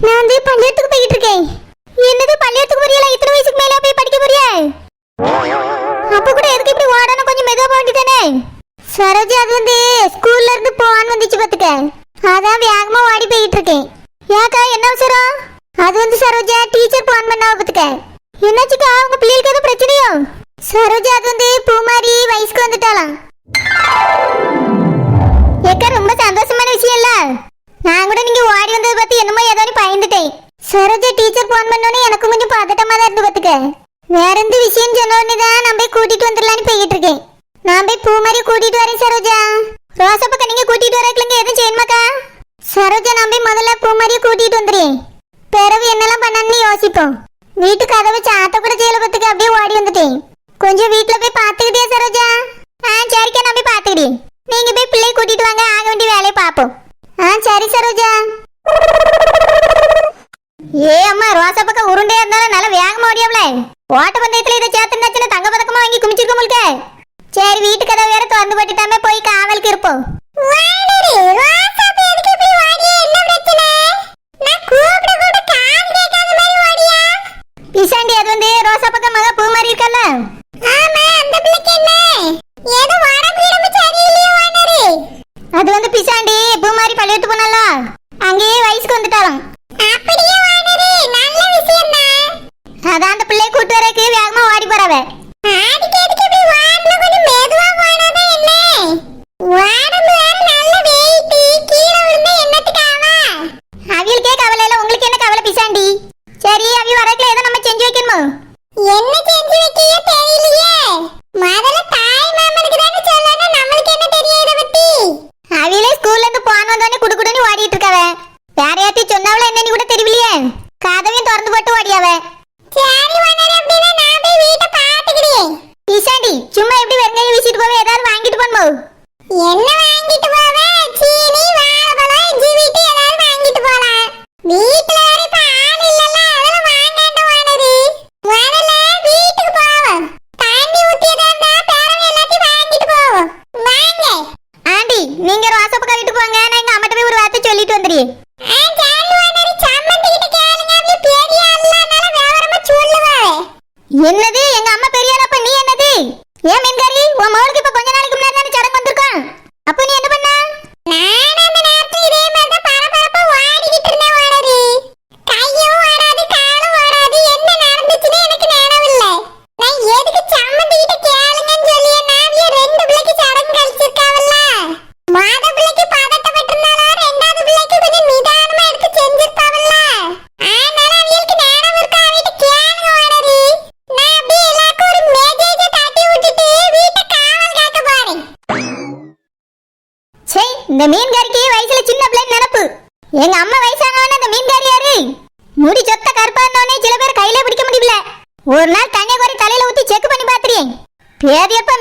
நான் வந்து பள்ளியத்துக்கு போயிட்டு இருக்கேன் என்னது பள்ளியத்துக்கு போறியல இத்தனை வயசுக்கு மேல போய் படிக்க போறியா? அப்ப கூட எதுக்கு இப்படி ஓடணும்? கொஞ்சம் மெதுவா போக வேண்டியதானே? சரோஜி அது வந்து ஸ்கூல்ல இருந்து போன் வந்துச்சு பாத்துக்க. அதான் வேகமா ஓடி போயிட்டு இருக்கேன் ஏக்கா என்ன அவசரம்? அது வந்து சரோஜா டீச்சர் போன் பண்ணா பாத்துக்க. என்னாச்சுக்கா உங்க பிள்ளைகளுக்கு எதுவும் பிரச்சனையோ? சரோஜா அது வந்து பூமாரி வயசுக்கு வந்துட்டாலாம் ஏக்கா ரொம்ப சந்தோஷமான விஷயம் இல்லை நான் கூட நீங்க ஓடி வந்ததை பத்தி என்னமோ ஏதோ பயந்துட்டேன். சரோஜா டீச்சர் போன் பண்ணோன்னே எனக்கு கொஞ்சம் பதட்டமா தான் இருந்து பாத்துக்க. வேற எந்த விஷயம் சொன்னோடனே தான் நான் போய் கூட்டிட்டு வந்துடலான்னு போயிட்டு இருக்கேன். நான் போய் பூ மாதிரி கூட்டிட்டு வரேன் சரோஜா. ரோசா பக்கம் நீங்க கூட்டிட்டு வரக்கலங்க எதுவும் செய்யணுமாக்கா? சரோஜா நான் போய் முதல்ல பூ மாதிரி கூட்டிட்டு வந்துடுறேன். பிறகு என்னெல்லாம் பண்ணணும்னு யோசிப்போம். வீட்டு கதவை சாத்த கூட செய்யல பத்துக்கு அப்படியே ஓடி வந்துட்டேன். கொஞ்சம் வீட்டுல போய் பாத்துக்கிட்டே சரோஜா? ஆ சரிக்கா நான் போய் பாத்துக்கிட்டேன் நீங்க போய் பிள்ளைய கூட்டிட்டு வாங்க ஆக வேண்டிய வேலையை பார்ப்போம். ஆ சரி சரோஜா. ஏ அம்மா ரோசா பக்கம் உருண்டையா இருந்தாலும் நல்லா வேகமா ஓடியாமல. ஓட்ட பந்தயத்துல இதை சேர்த்துனாச்சுன்னா தங்க பதக்கமா வாங்கி குமிச்சிருக்க முழுக்க சரி வீட்டு கதை வேற திறந்து போட்டுட்டாமே போய் காவலுக்கு இருப்போம். பிசாண்டி அது இந்த மீன்காரிக்கு வயசுல சின்ன பிள்ளை நினப்பு. எங்க அம்மா வயசானவன அந்த மீன் யாரு? முடி சொத்த கருப்பா இருந்தவனே சில பேர் கையில பிடிக்க முடியல. ஒரு நாள் தண்ணி குறை தலையில ஊத்தி செக் பண்ணி பாத்துறேன் பேதியப்ப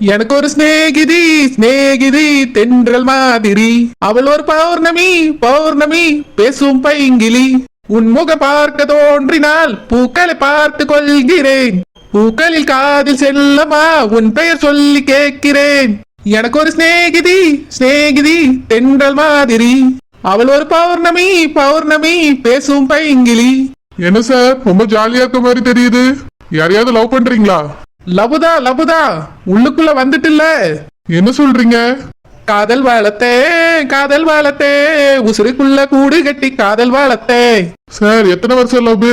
எனக்கு ஒரு சிநேகிதி சிநேகிதி தென்றல் மாதிரி. அவள் ஒரு பௌர்ணமி பௌர்ணமி பேசும் பைங்கிலி. உன்முக பார்க்க தோன்றினால் பூக்களை பார்த்து கொள்கிறேன். பூக்களில் காதில் செல்லமா உன் பெயர் சொல்லி கேட்கிறேன். எனக்கு ஒரு சிநேகிதி சிநேகிதி தென்றல் மாதிரி. அவள் ஒரு பௌர்ணமி பௌர்ணமி பேசும் பைங்கிலி. என்ன சார் ரொம்ப ஜாலியா இருக்க மாதிரி தெரியுது. யாரையாவது லவ் பண்றீங்களா? லபுதா லபுதா உள்ளுக்குள்ள வந்துட்டுல்ல. என்ன சொல்றீங்க? காதல் வளத்தே காதல் வளத்தே உசுருக்குள்ள கூடு கட்டி காதல் வளத்தே சார் எத்தனை வருஷம் லவ்?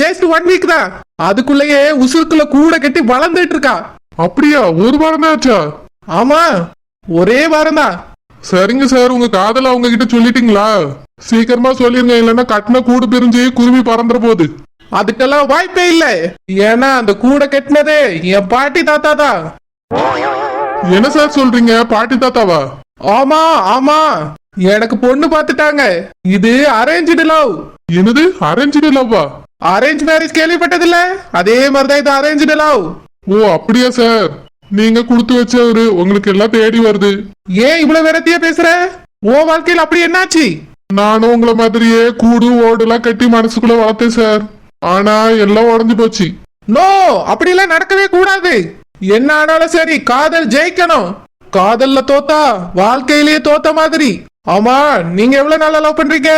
ஜஸ்ட் ஒன் வீக் தான். அதுக்குள்ளேயே உசுருக்குள்ள கூட கட்டி வளர்ந்துட்டு இருக்கா. அப்படியா? ஒரு வாரம் தான் ஆச்சா? ஆமா ஒரே வாரம் தான். சரிங்க சார் உங்க காதல அவங்க கிட்ட சொல்லிட்டீங்களா? சீக்கிரமா சொல்லிருங்க இல்லைன்னா கட்டின கூடு பிரிஞ்சு குருவி பறந்துற போகுது. அதுக்கெல்லாம் வாய்ப்பே இல்ல. ஏன்னா அந்த கூட கட்டினதே என் பாட்டி தாத்தா தான். என்ன சார் சொல்றீங்க? பாட்டி தாத்தாவா? ஆமா ஆமா. எனக்கு பொண்ணு பார்த்துட்டாங்க இது அரேஞ்சு லவ் என்னது? அரேஞ்சு லவ்வா அரேஞ்ச் மேரேஜ் கேள்விப்பட்டதில்ல. அதே மாதிரிதான் இது அரேஞ்சு லவ் ஓ அப்படியா சார்? நீங்க கொடுத்து வச்சவரு உங்களுக்கு எல்லாம் தேடி வருது. ஏன் இவ்வளவு வெறத்தியா பேசுற? உன் வாழ்க்கையில் அப்படி என்னாச்சு? நானும் உங்களை மாதிரியே கூடு ஓடுலாம் கட்டி மனசுக்குள்ள வளர்த்தேன் சார். ஆனா எல்லாம் உடஞ்சு போச்சு. நோ அப்படிலாம் நடக்கவே கூடாது. என்ன ஆனாலும் சரி காதல் ஜெயிக்கணும். காதல்ல தோத்தா வாழ்க்கையிலேயே தோத்த மாதிரி. ஆமா நீங்க எவ்வளவு நாளா லவ் பண்றீங்க?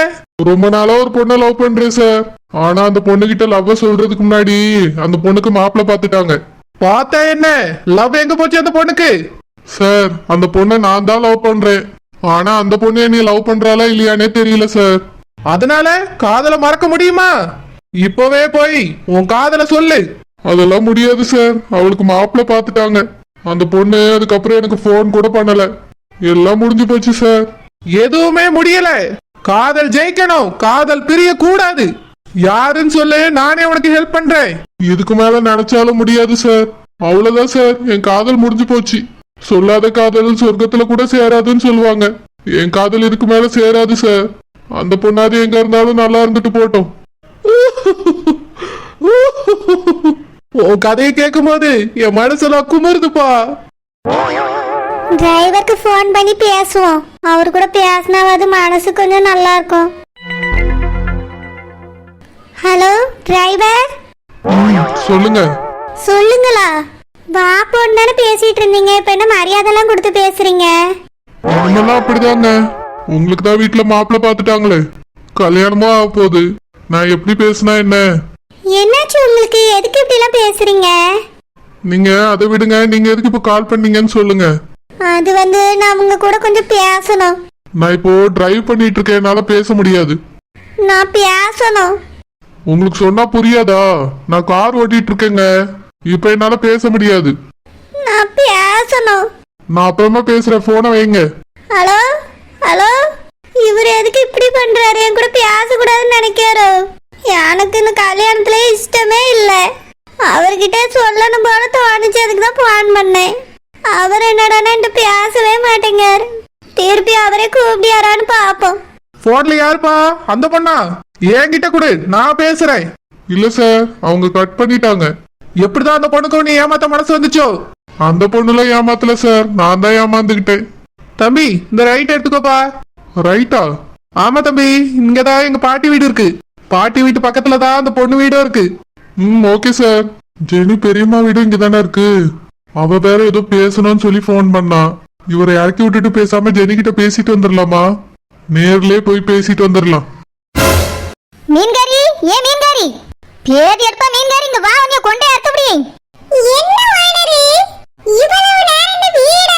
ரொம்ப நாளா ஒரு பொண்ணை லவ் பண்றேன் சார் ஆனா அந்த பொண்ணு கிட்ட லவ் சொல்றதுக்கு முன்னாடி அந்த பொண்ணுக்கு மாப்பிள்ளை பார்த்துட்டாங்க. பார்த்தா என்ன? லவ் எங்க போச்சு அந்த பொண்ணுக்கு? சார் அந்த பொண்ணை நான் தான் லவ் பண்றேன். ஆனா அந்த பொண்ணு என்னை லவ் பண்றாளா இல்லையானே தெரியல சார் அதனால காதலை மறக்க முடியுமா? இப்பவே போய் உன் காதலை சொல்லு. அதெல்லாம் முடியாது சார் அவளுக்கு மாப்பிள்ளை பார்த்துட்டாங்க. அந்த பொண்ணு அதுக்கப்புறம் எனக்கு ஃபோன் கூட பண்ணல. எல்லாம் முடிஞ்சு போச்சு சார் எதுவுமே முடியல. காதல் ஜெயிக்கணும். காதல் பிரிய கூடாது யாருன்னு சொல்லு நானே உனக்கு ஹெல்ப் பண்றேன். இதுக்கு மேல நினைச்சாலும் முடியாது சார் அவ்வளவுதான் சார் என் காதல் முடிஞ்சு போச்சு. சொல்லாத காதல் சொர்க்கத்துல கூட சேராதுன்னு சொல்லுவாங்க. என் காதல் இதுக்கு மேல சேராது சார் அந்த பொண்ணாது எங்க இருந்தாலும் நல்லா இருந்துட்டு போட்டோம் உன் கதையை கேட்கும் போது என் மனசுல குமுறுதுப்பா. டிரைவருக்கு ஃபோன் பண்ணி பேசுவோம். அவர் கூட பேசினாவது மனசு கொஞ்சம் நல்லா இருக்கும் ஹலோ டிரைவர் சொல்லுங்க. சொல்லுங்களா? பாப்போன்னு தானே பேசிட்டு இருந்தீங்க. இப்ப என்ன மரியாதைலாம் கொடுத்து பேசுறீங்க? நம்மெல்லாம் அப்படிதாங்க. உங்களுக்கு தான் வீட்டுல மாப்பிள்ளை பார்த்துட்டாங்களே. கல்யாணமும் ஆக போகுது நான் எப்படி பேசினா என்ன? என்னாச்சு உங்களுக்கு? எதுக்கு இப்படிலாம் பேசுறீங்க? நீங்க அதை விடுங்க. நீங்க எதுக்கு இப்ப கால் பண்ணீங்கன்னு சொல்லுங்க. அது வந்து நான் உங்க கூட கொஞ்சம் பேசணும். நான் இப்போ டிரைவ் பண்ணிட்டு இருக்கேன். என்னால பேச முடியாது. நான் பேசணும். உங்களுக்கு சொன்னா புரியாதா? நான் கார் ஓட்டிட்டு இருக்கேங்க. இப்ப என்னால பேச முடியாது. நான் பேசணும். நான் அப்புறமா பேசுறேன். போனை வைங்க. ஹலோ? ஹலோ? இவர் எதுக்கு இப்படி பண்றாரு? என் கூட பேசக்கூடாதுன்னு நினைக்காரோ எனக்கு இந்த கல்யாணத்துல இஷ்டமே இல்லை. அவர்கிட்ட சொல்லணும் போல தோணுச்சு. அதுக்கு தான் ஃபோன் பண்ணேன். அவர் என்னடானா என்கிட்ட பேசவே மாட்டேங்கார் திருப்பி அவரே கூப்பிடியாரான்னு பார்ப்போம். போன்ல யாருப்பா? அந்த பொண்ணா? என்கிட்ட கொடு. நான் பேசுறேன். இல்ல சார் அவங்க கட் பண்ணிட்டாங்க. எப்படிதான் அந்த பொண்ணுக்கு உன்னை ஏமாத்த மனசு வந்துச்சோ? அந்த பொண்ணுல ஏமாத்தல சார். நான் தான் ஏமாந்துகிட்டேன். தம்பி இந்த ரைட் எடுத்துக்கோப்பா. ரைட்டா? ஆமா தம்பி இங்கதான் எங்க பாட்டி வீடு இருக்கு. பாட்டி வீட்டு பக்கத்துல தான் அந்த பொண்ணு வீடும் இருக்கு. ம் ஓகே சார். ஜெனி பெரியம்மா வீடு இங்க தானே இருக்கு. அவ வேற ஏதோ பேசணும்னு சொல்லி ஃபோன் பண்ணா. இவரை இறக்கி விட்டுட்டு பேசாம ஜெனி கிட்ட பேசிட்டு வந்துடலாமா நேர்லயே போய் பேசிட்டு வந்துடலாம் மீன்காரி ஏ மீன்காரி? பேர் எடுப்பா மீன்காரி இங்க வா உன்னை கொண்டே அறுத்தபடி என்ன வானரி? இவ்வளவு நேரம் இந்த வீடெல்லாம்